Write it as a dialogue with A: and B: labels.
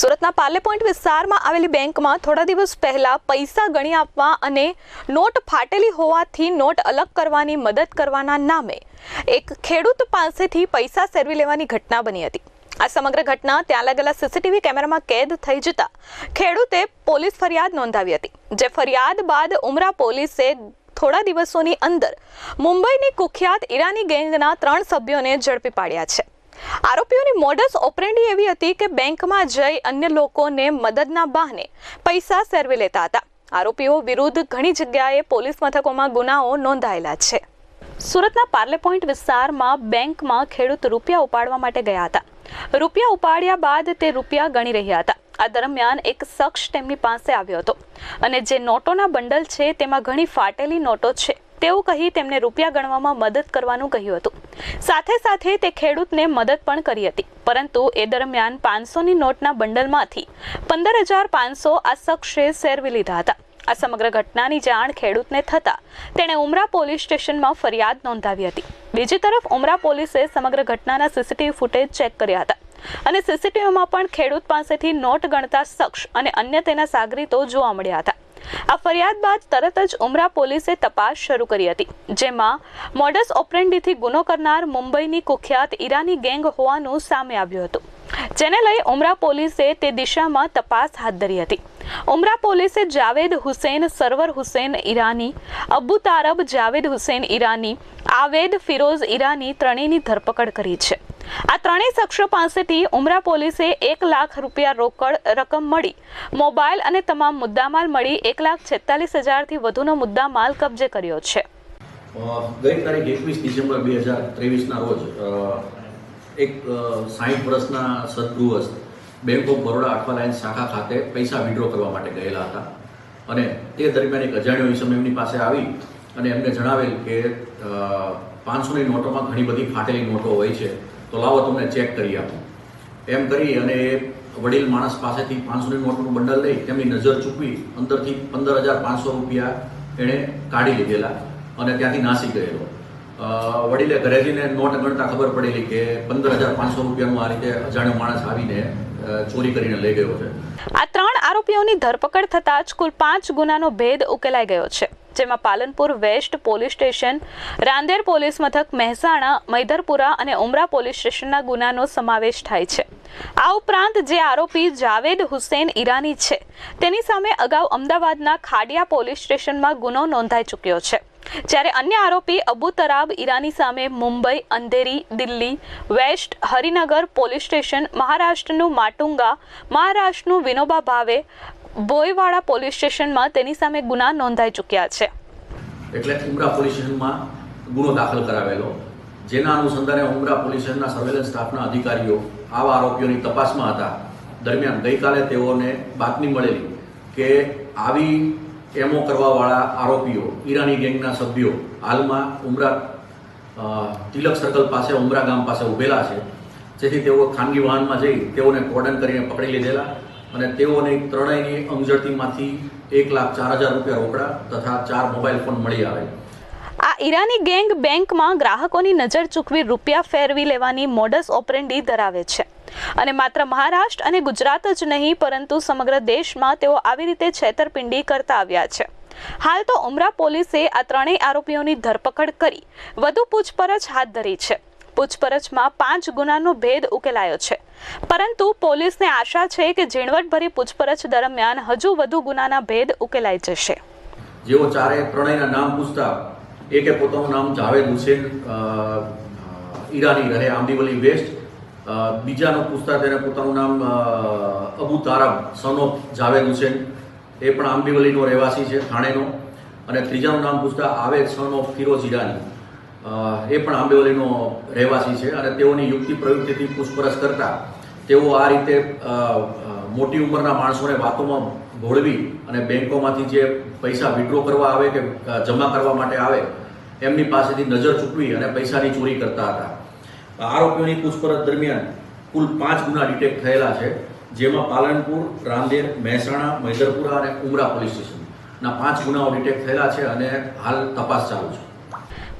A: સુરતના પાર્લે પોઈન્ટ વિસ્તારમાં આવેલી બેંકમાં થોડા દિવસ પહેલા પૈસા ગણી આપવા અને નોટ ફાટેલી હોવાથી નોટ અલગ કરવાની મદદ કરવાના નામે એક ખેડૂત પાસેથી પૈસા સેરવી લેવાની ઘટના બની હતી. આ સમગ્ર ઘટના ત્યાં લાગેલા સીસીટીવી કેમેરામાં કેદ થઈ જતા ખેડૂતે પોલીસ ફરિયાદ નોંધાવી હતી, જે ફરિયાદ બાદ ઉમરા પોલીસે થોડા દિવસોની અંદર મુંબઈની કુખ્યાત ઈરાની ગેંગના ત્રણ સભ્યોને ઝડપી પાડ્યા છે. આરોપીઓની મોડસ ઓપરેન્ડી એવી હતી કે બેંકમાં જઈ અન્ય લોકોને મદદના બહાને પૈસા સેરવી લેતા હતા. આરોપીઓ વિરુદ્ધ ઘણી જગ્યાએ પોલીસ મથકોમાં ગુનાઓ નોંધાયેલા છે. સુરતના પાર્લે પોઈન્ટ વિસ્તારમાં બેંકમાં ખેડૂત રૂપિયા ઉપાડવા માટે ગયા હતા. રૂપિયા ઉપાડ્યા બાદ તે રૂપિયા ગણી રહ્યા હતા. આ દરમિયાન એક શખ્સ તેમની પાસે આવ્યો હતો. અને જે નોટોના બંડલ છે તેમાં ઘણી ફાટેલી નોટો છે. તેવું કહી તેમને રૂપિયા ગણવામાં મદદ કરવાનું કહ્યું હતું. સાથે સાથે તે ખેડૂતને મદદ પણ કરી હતી. પરંતુ એ દરમિયાન પાંચસોની નોટના બંડલમાંથી પંદર હજાર પાંચસો આ શખ્સે સેરવી લીધા હતા. આ સમગ્ર ઘટનાની જાણ ખેડૂતને થતા તેણે ઉમરા પોલીસ સ્ટેશનમાં ફરિયાદ નોંધાવી હતી. બીજી તરફ, ઉમરા પોલીસે સમગ્ર ઘટનાના સીસીટીવી ફૂટેજ ચેક કર્યા હતા. અને સીસીટીવીમાં પણ ખેડૂત પાસેથી નોટ ગણતા શખ્સ અને અન્ય તેના સાગરીતો જોવા મળ્યા હતા. આ ફરિયાદ બાદ તરત જ ઉમરા પોલીસે તપાસ શરૂ કરી હતી, જેમાં મોડસ ઓપરેન્ડીથી ગુનો કરનાર મુંબઈની કુખ્યાત ઈરાની ગેંગ હોવાનું સામે આવ્યું હતું. જેને લઈ ઉમરા પોલીસે તે દિશામાં તપાસ હાથ ધરી હતી. ઉમરા પોલીસે જાવેદ હુસેન, સરવર હુસેન ઈરાની, અબુ તારબ, જાવેદ હુસેન ઈરાની, આવેદ ફિરોઝ ઈરાની ત્રણેયની ધરપકડ કરી છે. આ ત્રણેય શખ્સો પાસેથી ઉમરા પોલીસે એક લાખ રૂપિયા રોકડ રકમ મળી, મોબાઈલ અને તમામ મુદ્દામાલ મળી એક લાખ છેતાલીસ હજારથી વધુનો મુદ્દામાલ કબજે કર્યો છે.
B: ગઈ તારીખ એકવીસ ડિસેમ્બર બે હજાર ત્રેવીસના રોજ એક સાહીઠ વર્ષના સદગૃહસ્થ બેંક ઓફ બરોડા અઠવાલાયન શાખા ખાતે પૈસા વિડ્રો કરવા માટે ગયેલા હતા. અને તે દરમિયાન એક અજાણ્યો ઈસમ એમની પાસે આવી અને એમને જણાવેલ કે પાંચસોની નોટોમાં ઘણી બધી ફાટેલી નોટો હોય છે. તો લાવો તમને ચેક કરી આપું. એમ કરી અને વડીલ માણસ પાસેથી પાંચસોની નોટનું બંડલ લઈ તેમની નજર ચૂકવી અંદરથી પંદર હજાર પાંચસો રૂપિયા એણે કાઢી લીધેલા અને ત્યાંથી નાસી ગયેલો. વડીલે ઘરે જઈને નોટ ગણતા ખબર પડેલી કે પંદર હજાર પાંચસો રૂપિયાનું આ રીતે અજાણ્યો માણસ આવીને ચોરી કરીને લઈ ગયો છે.
A: આ ત્રણ આરોપીઓની ધરપકડ થતાં જ કુલ પાંચ ગુનાનો ભેદ ઉકેલાઈ ગયો છે. જેમાં Palanpur west police station, Rander police મથક, મહેસાણા મૈધરપુરા અને ઉમરા પોલીસ સ્ટેશનના ગુનાનો સમાવેશ થાય છે. આ ઉપરાંત જે આરોપી જાવેદ હુસેન ઈરાની છે, તેની સામે અગાઉ અમદાવાદના ખાડિયા પોલીસ સ્ટેશનમાં ગુનો નોંધાઈ ચૂક્યો છે. જ્યારે અન્ય આરોપી અબુ તરાબ ઈરાની સામે Mumbai, Andheri, Delhi, west, Harinagar police station, મહારાષ્ટ્રનું Matunga, મહારાષ્ટ્રનું વિનોબા ભાવે બોયવાડા પોલીસ સ્ટેશનમાં તેની સામે ગુના નોંધાઈ ચૂક્યા છે.
B: એટલે ઉમરા પોલીસ સ્ટેશનમાં ગુનો દાખલ કરાવેલો. જેના અનુસંધાને ઉમરા પોલીસ સ્ટેશનના સર્વેલન્સ સ્ટાફના અધિકારીઓ આવા આરોપીઓની તપાસમાં હતા. દરમિયાન ગઈકાલે તેઓને બાતમી મળેલી કે આવી એમો કરવાવાળા આરોપીઓ, ઈરાની ગેંગના સભ્યો હાલમાં ઉમરા તિલક સર્કલ પાસે, ઉમરા ગામ પાસે ઊભેલા છે. જેથી તેઓ ખાનગી વાહનમાં જઈ તેઓને કોર્ડન કરીને પકડી લીધેલા. અને તેઓને ત્રણેયની અંગઝડતીમાંથી એક લાખ ચાર હજાર રૂપિયા રોકડા તથા ચાર મોબાઈલ ફોન મળી આવે
A: આ ઈરાની ગેંગ બેંકમાં ગ્રાહકોની નજર ચૂકવી રૂપિયા ફેરવી લેવાની મોડસ ઓપરેન્ડી ધરાવે છે. અને માત્ર મહારાષ્ટ્ર અને ગુજરાત જ નહીં, પરંતુ સમગ્ર દેશમાં તેઓ આવી રીતે છેતરપિંડી કરતા આવ્યા છે. હાલ તો ઉમરા પોલીસે આ ત્રણેય આરોપીઓની ધરપકડ કરી. વધુ પૂછપરછ હાથ ધરી છે. પૂછપરછમાં પાંચ ગુનાનો ભેદ ઉકેલાયો છે. પરંતુ પોલીસને આશા છે કે ઝીણવટભરી પૂછપરછ દરમિયાન હજુ વધુ ગુનાના ભેદ ઉકેલાઈ જશે.
B: જેઓ ચારે ત્રણેયના નામ પૂછતા, એકે પોતાનું નામ જાવેદ હુસેન ઈરાની રહે આંબીવલી વેસ્ટ. બીજાનું પૂછતા તેને પોતાનું નામ અબુ તારાબ સન જાવેદ હુસેન. એ પણ આંબીવલીનો રહેવાસી છે, થાણેનો. અને ત્રીજાનું નામ પૂછતા, આવેદ સન ઓફ ફિરોજ ઈરાની. એ પણ આંબેવલીનો રહેવાસી છે અને તેઓની યુક્તિ પ્રયુક્તિથી પૂછપરછ કરતા તેઓ આ રીતે મોટી ઉંમરના માણસોને વાતોમાં ભોળવી અને બેંકોમાંથી જે પૈસા વિડ્રો કરવા આવે કે જમા કરવા માટે આવે, એમની પાસેથી નજર ચૂકવી અને પૈસાની ચોરી કરતા હતા. આરોપીઓની પૂછપરછ દરમિયાન કુલ પાંચ ગુના ડિટેક્ટ થયેલા છે, જેમાં પાલનપુર, રાંદેર, મહેસાણા, મૈદરપુરા અને ઉમરા પોલીસ સ્ટેશનના પાંચ ગુનાઓ ડિટેક્ટ થયેલા છે અને હાલ તપાસ ચાલુ છે.